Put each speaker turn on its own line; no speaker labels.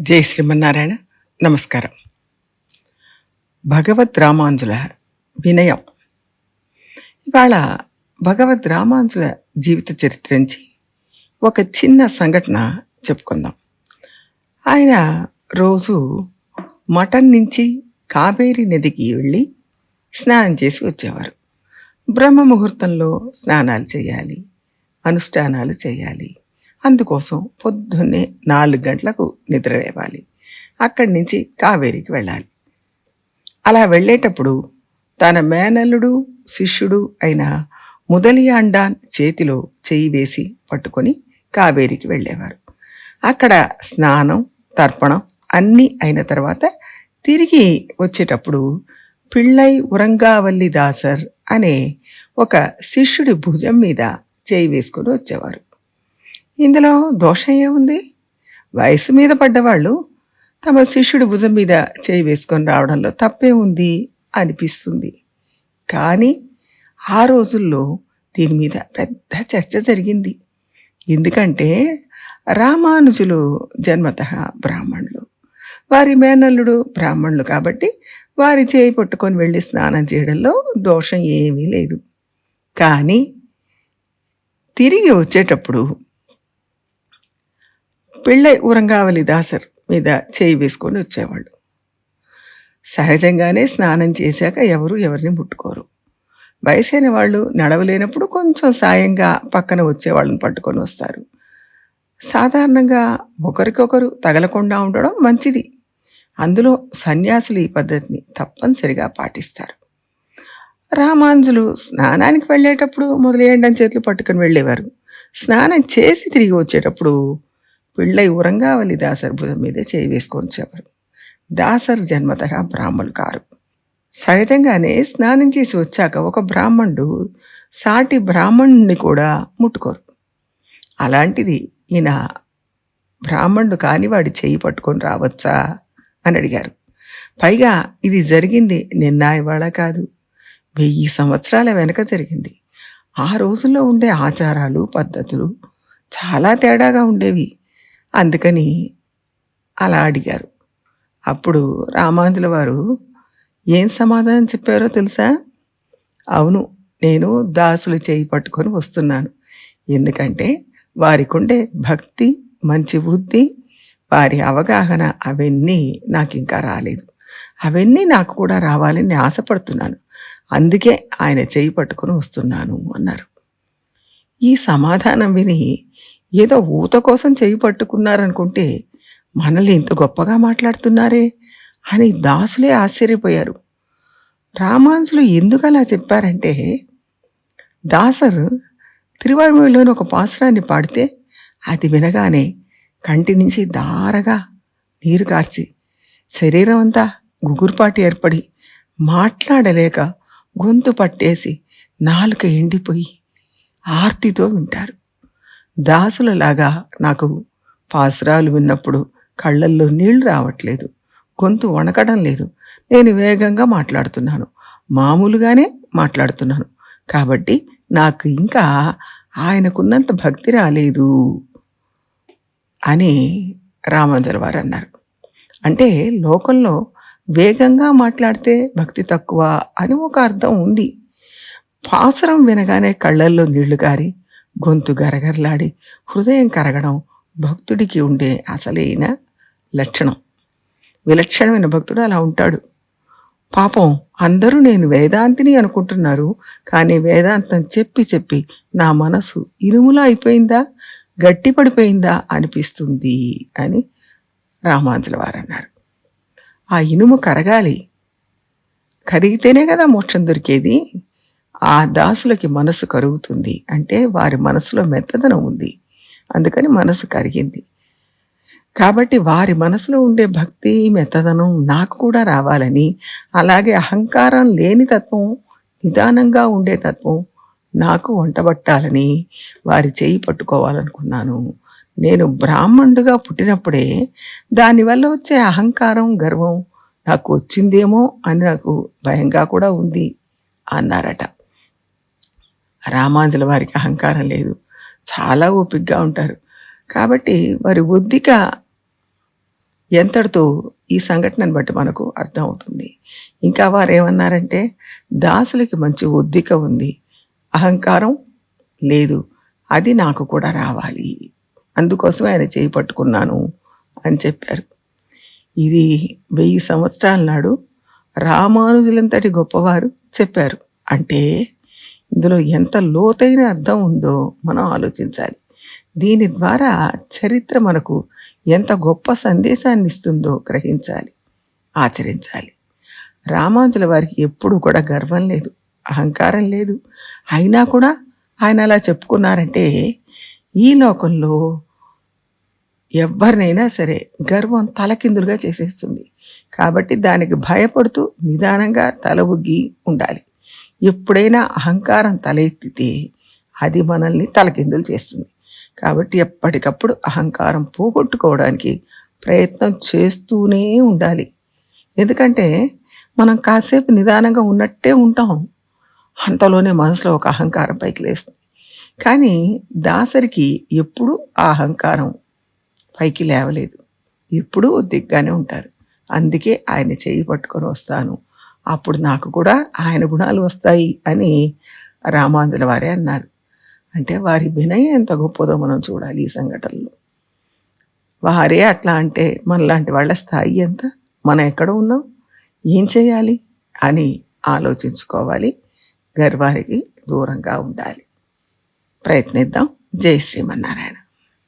జై శ్రీమన్నారాయణ. నమస్కారం. భగవద్ రామాంజుల వినయం. ఇవాళ భగవద్ రామాంజుల జీవిత చరిత్ర నుంచి ఒక చిన్న సంఘటన చెప్పుకుందాం. ఆయన రోజు మఠం నుంచి కావేరి నదికి వెళ్ళి స్నానం చేసి వచ్చేవారు. బ్రహ్మ ముహూర్తంలో స్నానాలు చేయాలి అనుష్ఠానాలు చేయాలి. అందుకోసం పొద్దున్నే నాలుగు గంటలకు నిద్ర లేవాలి. అక్కడి నుంచి కావేరికి వెళ్ళాలి. అలా వెళ్ళేటప్పుడు తన మేనల్లుడు శిష్యుడు అయిన ముదలియాండాన్ చేతిలో చేయి వేసి పట్టుకొని కావేరికి వెళ్ళేవారు. అక్కడ స్నానం తర్పణం అన్నీ అయిన తర్వాత తిరిగి వచ్చేటప్పుడు పిళ్ళై ఉరంగావల్లి దాసర్ అనే ఒక శిష్యుడి భుజం మీద చేయి వేసుకొని వచ్చేవారు. ఇందులో దోషం ఏముంది? వయసు మీద పడ్డవాళ్ళు తమ శిష్యుడి భుజం మీద చేయి వేసుకొని రావడంలో తప్పే ఉంది అనిపిస్తుంది. కానీ ఆ రోజుల్లో దీని మీద పెద్ద చర్చ జరిగింది. ఎందుకంటే రామానుజులు జన్మత బ్రాహ్మణులు. వారి మేనల్లుడు బ్రాహ్మణులు కాబట్టి వారి చేయి పట్టుకొని వెళ్ళి స్నానం చేయడంలో దోషం ఏమీ లేదు. కానీ తిరిగి వచ్చేటప్పుడు పెళ్ళై ఊరంగావలి దాసర్ మీద చేయి వేసుకొని వచ్చేవాళ్ళు. సహజంగానే స్నానం చేశాక ఎవరు ఎవరిని ముట్టుకోరు. వయసైన వాళ్ళు నడవలేనప్పుడు కొంచెం సాయంగా పక్కన వచ్చే వాళ్ళని పట్టుకొని వస్తారు. సాధారణంగా ఒకరికొకరు తగలకుండా ఉండడం మంచిది. అందులో సన్యాసులు ఈ పద్ధతిని తప్పనిసరిగా పాటిస్తారు. రామాంజులు స్నానానికి వెళ్ళేటప్పుడు మొదలయ్యండి చేతులు పట్టుకొని వెళ్ళేవారు. స్నానం చేసి తిరిగి వచ్చేటప్పుడు పిళ్ళై ఉరంగావల్లి దాసర్ భుజం మీద చేయి వేసుకొని చెప్పరు దాసర్ జన్మత బ్రాహ్మణులు కారు. సహజంగానే స్నానం చేసి వచ్చాక ఒక బ్రాహ్మణుడు సాటి బ్రాహ్మణుడిని కూడా ముట్టుకోరు. అలాంటిది ఈయన బ్రాహ్మణుడు కానివాడి చేయి పట్టుకొని రావచ్చా అని అడిగారు. పైగా ఇది జరిగింది నిన్న ఇవాళ కాదు. వెయ్యి సంవత్సరాల వెనక జరిగింది. ఆ రోజుల్లో ఉండే ఆచారాలు పద్ధతులు చాలా తేడాగా ఉండేవి. అందుకని అలా అడిగారు. అప్పుడు రామాంజుల వారు ఏం సమాధానం చెప్పారో తెలుసా? అవును నేను దాసులు చేయి పట్టుకొని వస్తున్నాను. ఎందుకంటే వారికి ఉండే భక్తి మంచి బుద్ధి వారి అవగాహన అవన్నీ నాకు ఇంకా రాలేదు. అవన్నీ నాకు కూడా రావాలని ఆశపడుతున్నాను. అందుకే ఆయన చేయి పట్టుకొని వస్తున్నాను అన్నారు. ఈ సమాధానం విని ఏదో ఊత కోసం చేయి పట్టుకున్నారనుకుంటే మనల్ని ఇంత గొప్పగా మాట్లాడుతున్నారే అని దాసులే ఆశ్చర్యపోయారు. రామాన్సులు ఎందుకు అలా చెప్పారంటే దాసరు తిరువారూరులోని ఒక పాసురాన్ని పాడితే అది వినగానే కంటి నుంచి దారగా నీరు కార్చి శరీరం అంతా గుగురుపాటి ఏర్పడి మాట్లాడలేక గొంతు పట్టేసి నాలుక ఎండిపోయి ఆర్తితో వింటారు. దాసులలాగా నాకు పాసురాలు విన్నప్పుడు కళ్ళల్లో నీళ్ళు రావట్లేదు. గొంతు వణకడం లేదు. నేను వేగంగా మాట్లాడుతున్నాను. మామూలుగానే మాట్లాడుతున్నాను. కాబట్టి నాకు ఇంకా ఆయనకున్నంత భక్తి రాలేదు అని రామాంజల వారు అన్నారు. అంటే లోకంలో వేగంగా మాట్లాడితే భక్తి తక్కువ అని ఒక అర్థం ఉంది. పాసరం వినగానే కళ్ళల్లో నీళ్ళు గారి గొంతు గరగరలాడి హృదయం కరగడం భక్తుడికి ఉండే అసలైన లక్షణం. విలక్షణమైన భక్తుడు అలా ఉంటాడు. పాపం అందరూ నేను వేదాంతిని అనుకుంటున్నారు కానీ వేదాంతం చెప్పి చెప్పి నా మనసు ఇరుములా అయిపోయిందా గట్టిపడిపోయిందా అనిపిస్తుంది అని రామాంజుల వారు అన్నారు. ఆ ఇనుము కరగాలి. కరిగితేనే కదా మోక్షం దొరికేది. ఆ దాసులకి మనసు కరుగుతుంది. అంటే వారి మనసులో మెత్తదనం ఉంది. అందుకని మనసు కరిగింది. కాబట్టి వారి మనసులో ఉండే భక్తి మెత్తదనం నాకు కూడా రావాలని అలాగే అహంకారం లేని తత్వం నిదానంగా ఉండే తత్వం నాకు వంటబట్టాలని వారి చేయి పట్టుకోవాలనుకున్నాను. నేను బ్రాహ్మణుడుగా పుట్టినప్పుడే దానివల్ల వచ్చే అహంకారం గర్వం నాకు వచ్చిందేమో అని నాకు భయంగా కూడా ఉంది అన్నారట. రామాంజుల వారికి అహంకారం లేదు. చాలా ఓపిగ్గా ఉంటారు. కాబట్టి వారి ఒద్దిక ఎంతటితో ఈ సంఘటనను బట్టి మనకు అర్థమవుతుంది. ఇంకా వారు ఏమన్నారంటే దాసులకి మంచి ఒద్దిక ఉంది. అహంకారం లేదు. అది నాకు కూడా రావాలి. అందుకోసమే ఆయన చేయి పట్టుకున్నాను అని చెప్పారు. ఇది వెయ్యి సంవత్సరాల నాడు రామానుజులంతటి గొప్పవారు చెప్పారు. అంటే ఇందులో ఎంత లోతైన అర్థం ఉందో మనం ఆలోచించాలి. దీని ద్వారా చరిత్ర మనకు ఎంత గొప్ప సందేశాన్ని ఇస్తుందో గ్రహించాలి ఆచరించాలి. రామానుజుల వారికి ఎప్పుడు కూడా గర్వం లేదు అహంకారం లేదు. అయినా కూడా ఆయన అలా చెప్పుకున్నారంటే ఈ లోకంలో ఎవరినైనా సరే గర్వం తలకిందులుగా చేసేస్తుంది. కాబట్టి దానికి భయపడుతూ నిదానంగా తల ఉగ్గి ఉండాలి. ఎప్పుడైనా అహంకారం తలెత్తితే అది మనల్ని తలకిందులు చేస్తుంది. కాబట్టి ఎప్పటికప్పుడు అహంకారం పోగొట్టుకోవడానికి ప్రయత్నం చేస్తూనే ఉండాలి. ఎందుకంటే మనం కాసేపు నిదానంగా ఉన్నట్టే ఉంటాం. అంతలోనే మనసులో ఒక అహంకారం పైకి లేస్తుంది. కానీ దాసరికి ఎప్పుడూ ఆ అహంకారం పైకి లేవలేదు. ఎప్పుడూ దిగ్గానే ఉంటారు. అందుకే ఆయన చేయి పట్టుకొని వస్తాను. అప్పుడు నాకు కూడా ఆయన గుణాలు వస్తాయి అని రామాంధ్రుల వారే అన్నారు. అంటే వారి వినయం ఎంత గొప్పదో మనం చూడాలి ఈ సంఘటనలో. వారే అట్లా అంటే మనలాంటి వాళ్ళ స్థాయి ఎంత? మనం ఎక్కడ ఉన్నాం? ఏం చేయాలి? అని ఆలోచించుకోవాలి. గర్వానికి దూరంగా ఉండాలి. ప్రయత్నిద్దాం. జై శ్రీమన్నారాయణ.